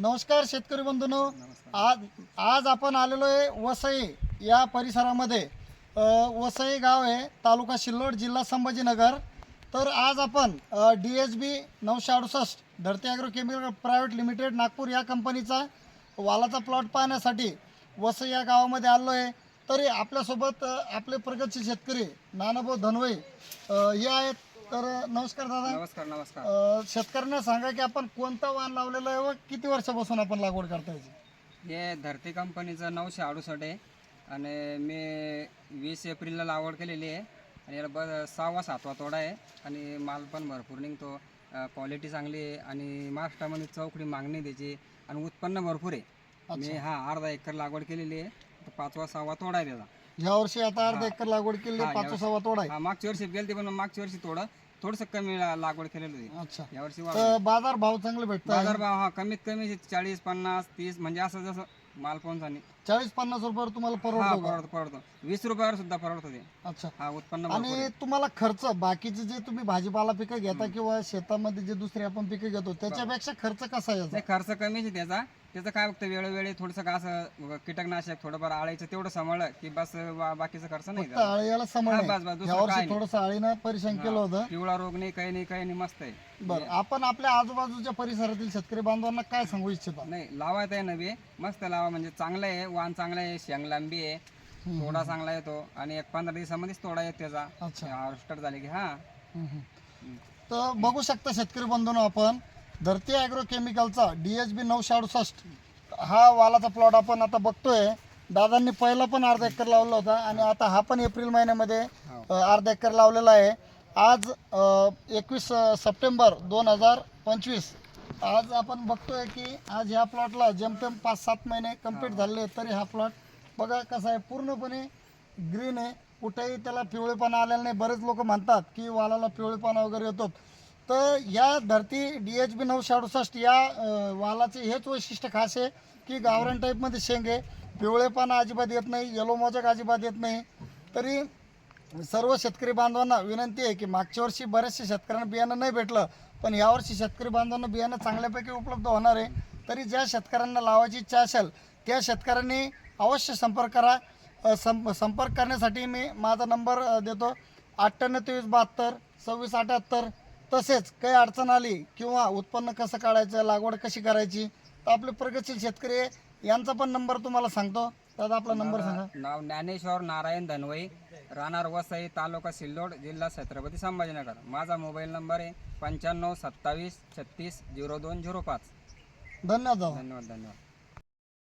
नमस्कार शेतकरी बंधूंनो. आज आज आपण आलेलो आहे वसई या परिसरामध्ये. वसई गाव आहे तालुका सिल्लोड जिल्हा संभाजीनगर. तर आज आपण डी एच बी नऊशे अडुसष्ट Dharti agro chemical private limited Nagpur या कंपनीचा वालाचा प्लॉट पाहण्यासाठी वसई या गावामध्ये आलो आहे तरी आपल्यासोबत आपले प्रगतशील शेतकरी नानाभाऊ धनवई हे आहेत. तर नमस्कार दादा. नमस्कार नमस्कार. अ, शेतकऱ्यांना सांगा की आपण कोणता वाण लावलेला आहे व किती वर्षापासून आपण लागवड करता याची? हे धरती कंपनीचं नऊशे अडुसष्ट आहे आणि मी वीस एप्रिलला लागवड केलेली आहे आणि याला ब सहावा सातवा तोडा आहे आणि माल पण भरपूर निघतो. क्वालिटी चांगली आहे आणि महाराष्ट्रामध्ये चौकडी मागणी त्याची आणि उत्पन्न भरपूर आहे. मी हा अर्धा एकर लागवड केलेली आहे. तर पाचवा सहावा तोडा आहे त्याचा. ह्या वर्षी आता अर्धा एकर लागवड केली हा, पाच सव्वा तोडा आहे. हा मागच्या वर्षी गेलते पण मागच्या वर्षी थोडं थोडंसं कमी ला- लागवड केलेली होती. अच्छा. वाढ तर बाजार भाव चांगले भेटतात. बाजार भाव हा कमीत कमी चाळीस पन्नास तीस म्हणजे असं जसं माल पोहोचणी चाळीस पन्नास रुपयावर तुम्हाला हा परवडतो? परवडतो परवडतो. वीस रुपयावर सुद्धा परवडतो ते. अच्छा. हा उत्पन्न भरपूर आणि आहे. तुम्हाला खर्च बाकीचे जे तुम्ही भाजीपाला पिकं घेता किंवा शेतामध्ये जे दुसरे आपण पिकं घेतो त्याच्यापेक्षा खर्च कसा आहे याचा? नाही खर्च कमीच आहे त्याचा. त्याचं काय फक्त वेळोवेळी थोडंसं का असं कीटकनाशक थोडंफार आळायचं तेवढं सांभाळलं की बस बा- बाकीचा खर्च नाही हा, बस बस दुसरं काय नाही. थोडस आळीनं परेशान केलं होतं. पिवळा रोग नाही काही नाही काही नाही मस्त आहे. बरं आपण आपल्या आजूबाजूच्या परिसरातील शेतकरी बांधवांना काय सांगू इच्छिता? नाही लावायचं आहे नव्हे मस्त लावा म्हणजे चांगलं आहे वाण चांगलं आहे शेंग लांबी आहे. तोडा चांगला येतो आणि एक पंधरा दिवसामध्येच तोडा येतो त्याचा. अच्छा. हार्वेस्टर झाले की हा. हम्म. तर बघू शकता शेतकरी बंधूंनो आपण धरती ॲग्रो केमिकलचा डी एच बी नऊशे अडुसष्ट. हा वालाचा प्लॉट आपण आता बघतोय. दादांनी पहिला पण अर्धा एकर लावला होता आणि आता हा पण एप्रिल महिन्यामध्ये अ, अर्धा एकर लावलेला आहे. आज एकवीस सप्टेंबर दोन हजार पंचवीस. आज आपण बघतोय की आज ह्या प्लॉटला जेमतेम पाच सात महिने कंप्लीट झालेले आहेत तरी हा प्लॉट बघा कसा आहे. पूर्णपणे ग्रीन आहे. कुठेही त्याला पिवळेपणा आलेला नाही. बरेच लोक म्हणतात की वालाला पिवळेपणा वगैरे येतो. तर या धरती डी एच बी नऊशे अडुसष्ट या अ, वालाचे हेच वैशिष्ट्य खास आहे की गावरान टाईपमध्ये शेंग आहे. पिवळेपणा अजिबात येत नाही येलो मोजक अजिबात येत नाही. तरी सर्व शेतकरी बांधवांना विनंती आहे की मागच्या वर्षी बऱ्याचशा शेतकऱ्यांना बियाणं नाही भेटलं पण यावर्षी शेतकरी बांधवांना बियाणं चांगल्यापैकी उपलब्ध होणार आहे. तरी ज्या शेतकऱ्यांना लावायची इच्छा असेल त्या शेतकऱ्यांनी अवश्य संपर्क करा. अ, सं संपर्क करण्यासाठी मी माझा नंबर अ, देतो. अठ्ठ्याण्णव तेवीस बहात्तर सव्वीस अठ्याहत्तर तसेच काही अडचण आली किंवा उत्पन्न कसं काढायचं लागवड कशी करायची तर आपले प्रगतशील शेतकरी यांचा पण नंबर तुम्हाला सांगतो. दादा आपला नंबर सांगा. नाव ज्ञानेश्वर नारायण धनवई राहणार वसई तालुका सिल्लोड जिल्हा छत्रपती संभाजीनगर. माझा मोबाईल नंबर आहे पंच्याण्णव सत्तावीस छत्तीस झिरो दोन झिरो पाच. धन्यवाद दादा. धन्यवाद धन्यवाद.